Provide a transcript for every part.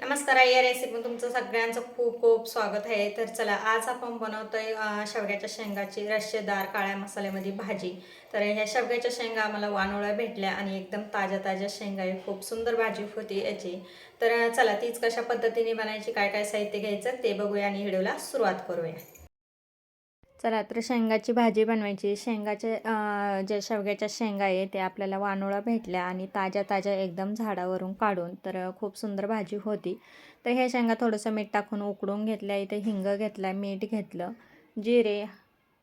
नमस्कार आई या रेसिपी तुमचं सगळ्यांचं खूप खूप स्वागत आहे. तर चला आज आपण बनवतोय शेवग्याच्या शेंगाची रश्शेदार काळ्या मसाल्यामध्ये भाजी. तर ह्या शेवग्याच्या शेंगा आम्हाला वानोळ्या भेटल्या आणि एकदम ताज्या ताज्या शेंगा आहे. खूप सुंदर भाजी होती याची. तर चला तीच कशा पद्धतीने बनायची काय काय साहित्य घ्यायचं ते बघूया आणि व्हिडिओला सुरुवात करूया. चला तर शेंगाची भाजी बनवायची. शेंगाचे जे शेवग्याच्या शेंगा आहे ते आपल्याला वानोळा भेटल्या आणि ताज्या ताज्या एकदम झाडावरून काढून तर खूप सुंदर भाजी होती. तर ह्या शेंगा थोडंसं मीठ टाकून उकडून घेतल्या इथे हिंग घेतला मीठ घेतलं जिरे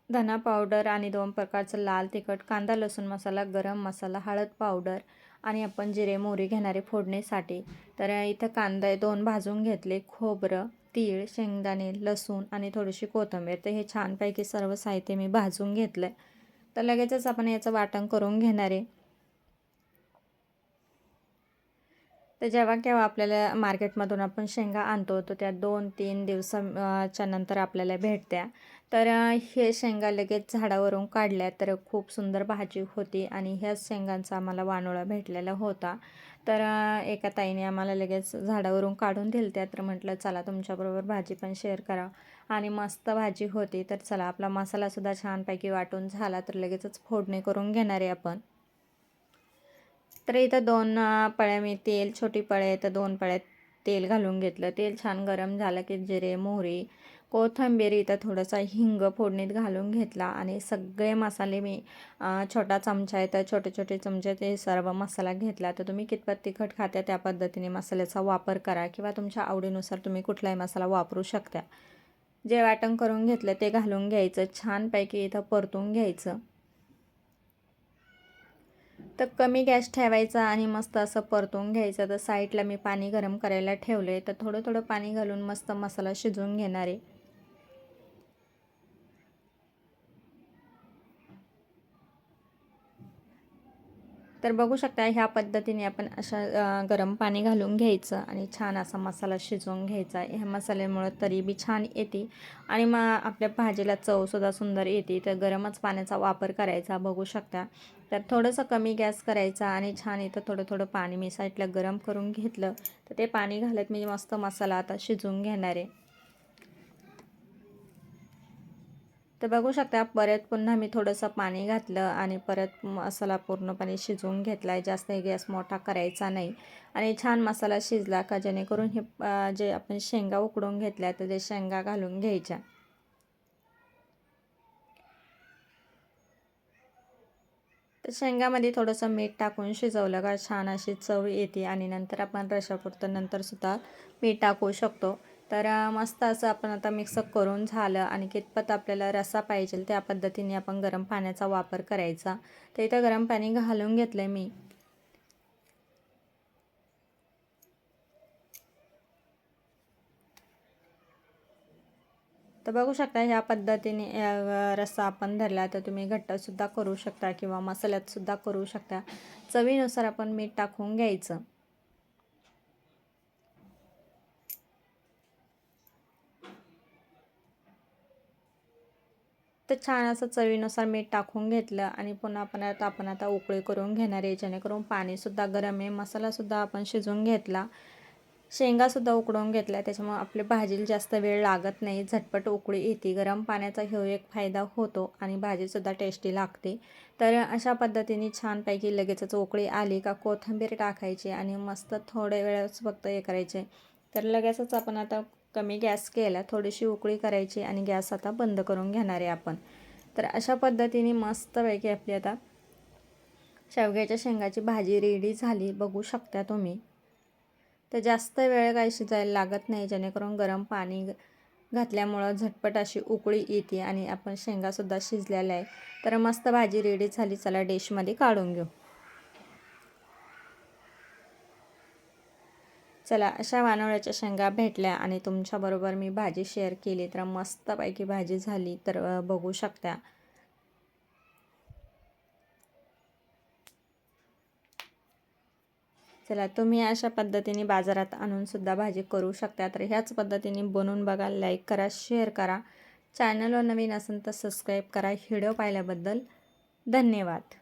धना पावडर आणि दोन प्रकारचं लाल तिखट कांदा लसूण मसाला गरम मसाला हळद पावडर आणि आपण जिरे मोहरी घेणारे फोडणीसाठी. तर इथं कांदा दोन भाजून घेतले खोबरं तीळ शेंगदाणे लसूण आणि थोडीशी कोथिंबीर तर हे छानपैकी सर्व साहित्य मी भाजून घेतलं आहे तर लगेचच आपण याचं वाटण करून घेणार आहे. तर जेव्हा केव्हा आपल्याला मार्केटमधून आपण शेंगा आणतो तर त्या दोन तीन दिवसाच्या नंतर आपल्याला भेटत्या. तर हे शेंगा लगेच झाडावरून काढल्या तर खूप सुंदर भाजी होती आणि ह्याच शेंगांचा आम्हाला वानोळा भेटलेला होता. तर एका ताईने आम्हाला लगेच झाडावरून काढून दिल त्या तर म्हटलं चला तुमच्याबरोबर भाजी पण शेअर करा आणि मस्त भाजी होती. तर चला आपला मसालासुद्धा छानपैकी वाटून झाला. तर लगेचच फोडणी करून घेणार आहे आपण. तर इथं दोन पळ्या मी तेल छोटी पळे तर दोन पळ्यात तेल घालून घेतलं. तेल छान गरम झालं की जिरे मोहरी कोथिंबीर इथं थोडंसं हिंग फोडणीत घालून घेतला आणि सगळे मसाले मी छोटा चमचा आहे तर छोटे छोटे चमचे ते सर्व मसाला घेतला. तर तुम्ही कितपत तिखट खात्या त्या पद्धतीने मसाल्याचा वापर करा किंवा तुमच्या आवडीनुसार तुम्ही कुठलाही मसाला वापरू शकता. जे वाटण करून घेतलं ते घालून घ्यायचं. छानपैकी इथं परतून घ्यायचं. तर कमी गॅस ठेवायचा आणि मस्त असं परतून घ्यायचं. तर साईडला मी पाणी गरम करायला ठेवलं आहे तर थोडं थोडं पाणी घालून मस्त मसाला शिजवून घेणार. आहे तर बघू शकता ह्या पद्धतीने आपण अशा गरम पाणी घालून घ्यायचं आणि छान असा मसाला शिजवून घ्यायचा. ह्या मसाल्यामुळं तरी बी छान येते. आणि मग आपल्या भाजीला चवसुद्धा सुंदर येते. तर गरमच पाण्याचा वापर करायचा बघू शकता. तर थोडंसं कमी गॅस करायचा आणि छान इथं थोडं थोडं पाणी मी साईडला गरम करून घेतलं. तर ते पाणी घालत मी मस्त मसाला आता शिजवून घेणार आहे. तर बघू शकता परत पुन्हा मी थोडंसं पाणी घातलं आणि परत मसाला पूर्णपणे शिजवून घेतला आहे जास्त गॅस मोठा करायचा नाही. आणि छान मसाला शिजला का जेणेकरून हे जे आपण शेंगा उकडून घेतल्या तर ते शेंगा घालून घ्यायच्या. तर शेंगामध्ये थोडंसं मीठ टाकून शिजवलं का छान अशी चव येते. आणि नंतर आपण रशापुरतं नंतरसुद्धा मीठ टाकू शकतो. तर मस्त असं आपण आता मिक्सअप करून झालं आणि कितपत आपल्याला रसा पाहिजे त्या पद्धतीने आपण गरम पाण्याचा वापर करायचा. तर इथं गरम पाणी घालून घेतलं आहे मी. तर बघू शकता ह्या पद्धतीने रस्सा आपण धरला तर तुम्ही घट्टसुद्धा करू शकता किंवा मसाल्यातसुद्धा करू शकता. चवीनुसार आपण मीठ टाकून घ्यायचं. तर छान असं चवीनुसार मीठ टाकून घेतलं आणि पुन्हा आपण आता आपण आता उकळी करून घेणार आहे. जेणेकरून पाणीसुद्धा गरम आहे. मसालासुद्धा आपण शिजवून घेतला. शेंगासुद्धा उकडून घेतला त्याच्यामुळे आपल्या भाजीला जास्त वेळ लागत नाही. झटपट उकळी येते. गरम पाण्याचा ह्यो एक फायदा होतो आणि भाजीसुद्धा टेस्टी लागते. तर अशा पद्धतीने छानपैकी लगेचच उकळी आली का कोथिंबीर टाकायची आणि मस्त थोड्या वेळच फक्त हे करायचे. तर लगेचच आपण आता कमी गॅस केला थोडीशी उकळी करायची आणि गॅस आता बंद करून घेणार आहे आपण. तर अशा पद्धतीने मस्तपैकी आपली आता शेवग्याच्या शेंगाची भाजी रेडी झाली. बघू शकता तुम्ही. तर जास्त वेळ काही शिजायला लागत नाही जेणेकरून गरम पाणी घातल्यामुळं झटपट अशी उकळी येते आणि आपण शेंगासुद्धा शिजलेला आहे. तर मस्त भाजी रेडी झाली. चला डिशमध्ये काढून घेऊ. चला अशा वानवळ्याच्या शेंगा भेटल्या आणि तुमच्याबरोबर मी भाजी शेअर केली. तर मस्तपैकी भाजी झाली तर बघू शकता. चला तुम्ही अशा पद्धतीने बाजारात आणूनसुद्धा भाजी करू शकता. तर ह्याच पद्धतीने बनवून बघा लाईक करा शेअर करा. चॅनलवर नवीन असेल तर सबस्क्राईब करा. व्हिडिओ पाहिल्याबद्दल धन्यवाद.